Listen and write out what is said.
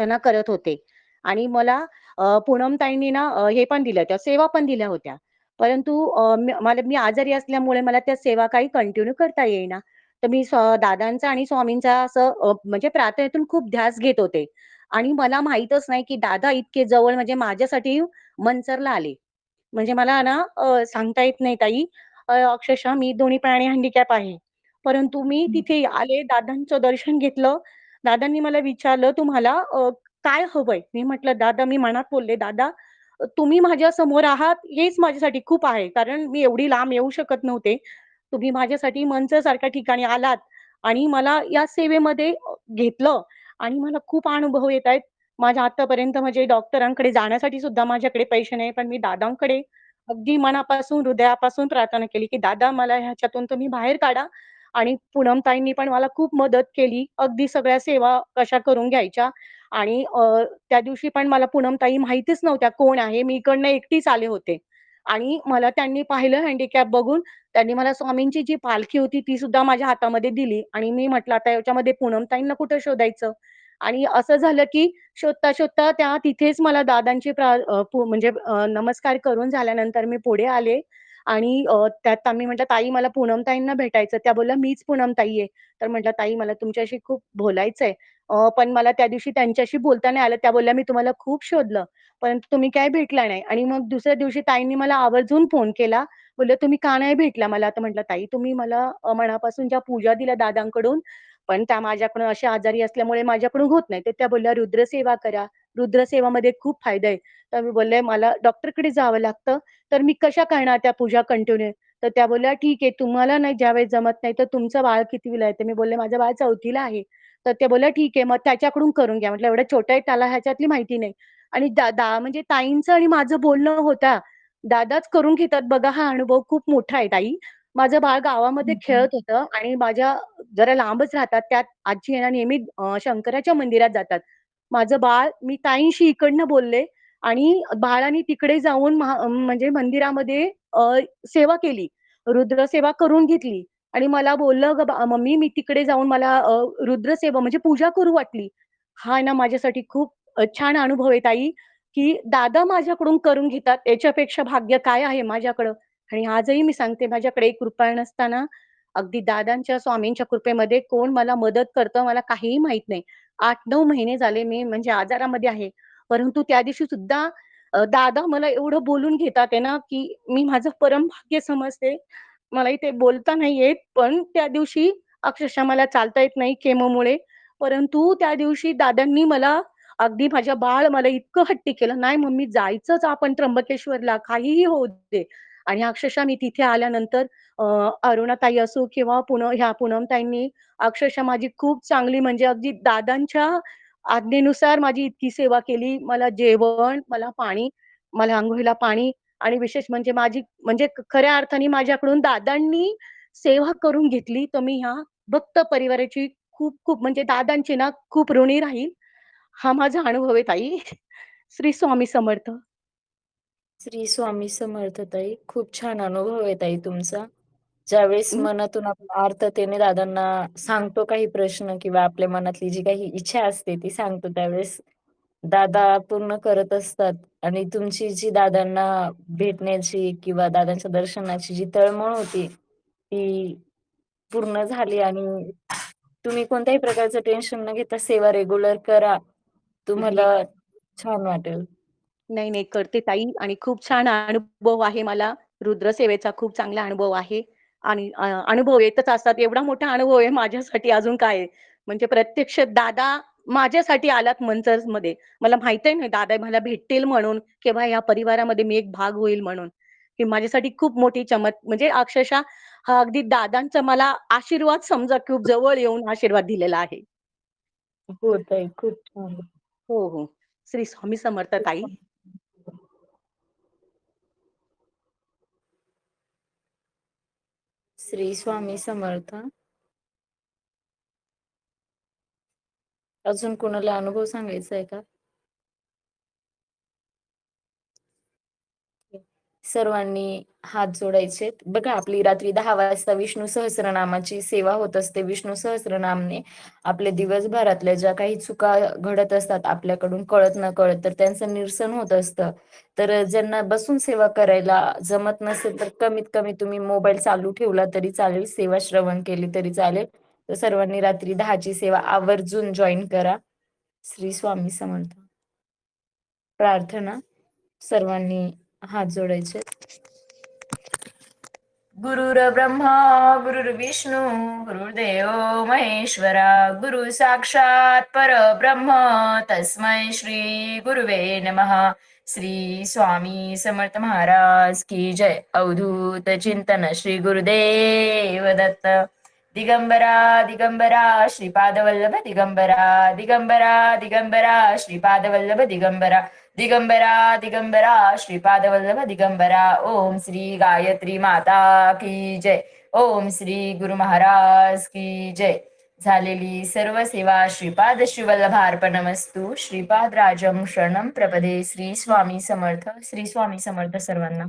प्रार्थना करत होते आणि मला पूनमताईंनी ना हे पण दिल्या होत्या, सेवा पण दिल्या होत्या. परंतु मला मी आजारी असल्यामुळे मला त्या सेवा काही कंटिन्यू करता येईना. तर मी दादांचा आणि स्वामींचा असं म्हणजे प्रार्थनेतून खूप ध्यास घेत होते आणि मला माहीतच नाही, की दादा इतके जवळ म्हणजे माझ्यासाठी मंचरला आले. म्हणजे मला ना सांगता येत नाही ताई. अक्षरशः मी दोन्ही पायाने हँडिकॅप आहे. परंतु मी. तिथे आले, दादांचं दर्शन घेतलं. दादांनी मला विचारलं, "तुम्हाला काय हवंय?" मी म्हटलं, "दादा" मी मनात बोलले, "दादा, तुम्ही माझ्यासमोर आहात हेच माझ्यासाठी खूप आहे." कारण मी एवढी लांब येऊ शकत नव्हते. तुम्ही माझ्यासाठी मंच सारख्या ठिकाणी आलात आणि मला या सेवेमध्ये घेतलं आणि मला खूप अनुभव येतायत. माझ्या आतापर्यंत म्हणजे डॉक्टरांकडे जाण्यासाठी सुद्धा माझ्याकडे पैसे नाही. पण मी दादांकडे अगदी मनापासून, हृदयापासून प्रार्थना केली, की "दादा मला ह्याच्यातून तुम्ही बाहेर काढा." आणि पूनमताईंनी पण मला खूप मदत केली. अगदी सगळ्या सेवा कशा करून घ्यायच्या आणि त्या दिवशी पण मला पूनमताई माहितीच नव्हत्या कोण आहे. मी इकडनं एकटीच आले होते आणि मला त्यांनी पाहिलं हँडिकॅप बघून त्यांनी मला स्वामींची जी पालखी होती ती सुद्धा माझ्या हातामध्ये दिली आणि मी म्हटलं, "आता याच्यामध्ये पूनमताईंना कुठं शोधायचं?" आणि असं झालं, की शोधता-शोधता त्या तिथेच मला दादांची प्रा म्हणजे नमस्कार करून झाल्यानंतर मी पुढे आले आणि त्यात आम्ही म्हटलं, "ताई मला पूनमताईंना भेटायचं." त्या बोलल्या, "मीच पूनमताई आहे." तर म्हटलं, "ताई मला तुमच्याशी खूप बोलायचंय." पण मला त्या दिवशी त्यांच्याशी बोलता नाही आलं. त्या बोलल्या, "मी तुम्हाला खूप शोधलं, परंतु तुम्ही काय भेटला नाही." आणि मग दुसऱ्या दिवशी ताईंनी मला आवर्जून फोन केला. बोलले "तुम्ही का नाही भेटला मला?" तर म्हटलं, "ताई तुम्ही मला मनापासून ज्या पूजा दिल्या दादांकडून, पण त्या माझ्याकडून अशा आजारी असल्यामुळे माझ्याकडून होत नाही." तर त्या बोलल्या, "रुद्रसेवा करा. रुद्रसेवामध्ये खूप फायदा आहे." तर मी बोलले, "मला डॉक्टरकडे जावं लागतं, तर मी कशा करणार त्या पूजा कंटिन्यू?" तर त्या बोलल्या, "ठीक आहे, तुम्हाला नाही ज्यावेळेस जमत नाही, तर तुमचं बाळ कितवीला आहे?" तर मी बोलले, "माझं बाळ 4थीला आहे." तर त्या बोलल्या, "ठीक आहे, मग त्याच्याकडून करून घ्या." म्हटलं, "एवढं छोटं आहे, त्याला ह्याच्यातली माहिती नाही." आणि दादा म्हणजे ताईंचं आणि माझं बोलणं होतं. दादाच करून घेतात बघा, हा अनुभव खूप मोठा आहे ताई. माझं बाळ गावामध्ये. खेळत होतं आणि माझ्या जरा लांबच राहतात. त्यात आजी ना नेहमी शंकराच्या मंदिरात जातात. माझं बाळ मी ताईंशी इकडनं बोलले आणि बाळाने तिकडे जाऊन महा म्हणजे मंदिरामध्ये सेवा केली. रुद्रसेवा करून घेतली आणि मला बोललं, ग मम्मी मी तिकडे जाऊन मला रुद्रसेवा म्हणजे पूजा करू वाटली." हा ना माझ्यासाठी खूप छान अनुभव आहे ताई, की दादा माझ्याकडून करून घेतात. याच्यापेक्षा भाग्य काय आहे माझ्याकडं? आणि आजही मी सांगते माझ्याकडे कृपा नसताना अगदी दादांच्या, स्वामींच्या कृपेमध्ये कोण मला मदत करतं मला काहीही माहीत नाही. 8-9 महिने झाले मी म्हणजे आजारामध्ये आहे. परंतु त्या दिवशी सुद्धा दादा मला एवढं बोलून घेतात आहे ना, की मी माझं परमभाग्य समजते. मला इथे बोलता नाही येत, पण त्या दिवशी अक्षरशः मला चालता येत नाही केमोमुळे. परंतु त्या दिवशी दादांनी मला अगदी माझ्या बाळ मला इतकं हट्टी केलं, "नाही मम्मी जायचंच आपण त्र्यंबकेश्वरला, काहीही होऊ दे." आणि अक्षरशः मी तिथे आल्यानंतर अरुणाताई असो किंवा पुन ह्या पूनमताईंनी अक्षरशः माझी खूप चांगली म्हणजे अगदी दादांच्या आज्ञेनुसार माझी इतकी सेवा केली. मला जेवण, मला पाणी, मला आंघोळीला पाणी आणि विशेष म्हणजे माझी म्हणजे खऱ्या अर्थाने माझ्याकडून दादांनी सेवा करून घेतली. तर मी ह्या भक्त परिवाराची खूप-खूप म्हणजे दादांची ना खूप ऋणी राहील. हा माझा अनुभव आहे ताई. श्री स्वामी समर्थ. श्री स्वामी समर्थ ताई. खूप छान अनुभव आहे ताई तुमचा. ज्यावेळेस. मनातून आपण आर्ततेने दादांना सांगतो काही प्रश्न किंवा आपल्या मनातली जी काही इच्छा असते ती सांगतो त्यावेळेस दादा पूर्ण करत असतात आणि तुमची जी दादांना भेटण्याची किंवा दादांच्या दर्शनाची जी तळमळ होती, ती पूर्ण झाली आणि तुम्ही कोणत्याही प्रकारचं टेन्शन न घेता सेवा रेग्युलर करा. तुम्हाला छान वाटेल. नाही, नाही. करते ताई आणि खूप छान अनुभव आहे मला. रुद्रसेवेचा खूप चांगला अनुभव आहे आणि अ, अनुभव येतच असतात. एवढा मोठा अनुभव आहे माझ्यासाठी अजून काय आहे. म्हणजे प्रत्यक्ष दादा माझ्यासाठी आलात मंचरमध्ये. मला माहीतही नाही दादा मला भेटतील म्हणून किंवा या परिवारामध्ये मी एक भाग होईल म्हणून. ही माझ्यासाठी खूप मोठी चमत म्हणजे अक्षरशः हा अगदी दादांचा मला आशीर्वाद समजा खूप जवळ येऊन आशीर्वाद दिलेला आहे. हो ताई. खूप छान. हो, हो. श्री स्वामी समर्थ ताई. श्री स्वामी समर्थ. अजून कोणाला अनुभव सांगायचा आहे का? सर्वांनी हात जोडायचे. बघा आपली रात्री दहा वाजता विष्णू सहस्रनामाची सेवा होत असते. विष्णू सहस्रनामने आपले दिवसभरातल्या ज्या काही चुका घडत असतात आपल्याकडून कळत न कळत तर त्यांचं निरसन होत असतं. तर ज्यांना बसून सेवा करायला जमत नसेल तर कमीत कमी तुम्ही मोबाईल चालू ठेवला तरी चालेल सेवा श्रवण केली तरी चालेल. तर सर्वांनी रात्री दहाची सेवा आवर्जून जॉईन करा. श्री स्वामी समर्थ. प्रार्थना सर्वांनी हात जोडायचे. गुरुर ब्रह्मा गुरुर्विष्णू गुरुर्देव महेश्वरा गुरु साक्षात परब्रह्म तस्मै श्री गुरुवे नमहा श्री स्वामी समर्थ महाराज की जय. अवधूत चिंतन श्री गुरुदेव दत्त. दिगंबरा दिगंबरा श्रीपादवल्लभ दिगंबरा दिगंबरा दिगंबरा श्रीपादवल्लभ दिगंबरा. दिगंबरा दिगंबरा श्रीपादवल्लभ दिगंबरा ओम श्री गायत्री माता की जय. ओम श्री गुरु महाराज की जय. झालेली सर्व सेवा श्रीपाद श्रीवल्लभार्पणमस्तु श्रीपाद राजम शरणम प्रपदे श्री स्वामी समर्थ श्री स्वामी समर्थ सर्वांना.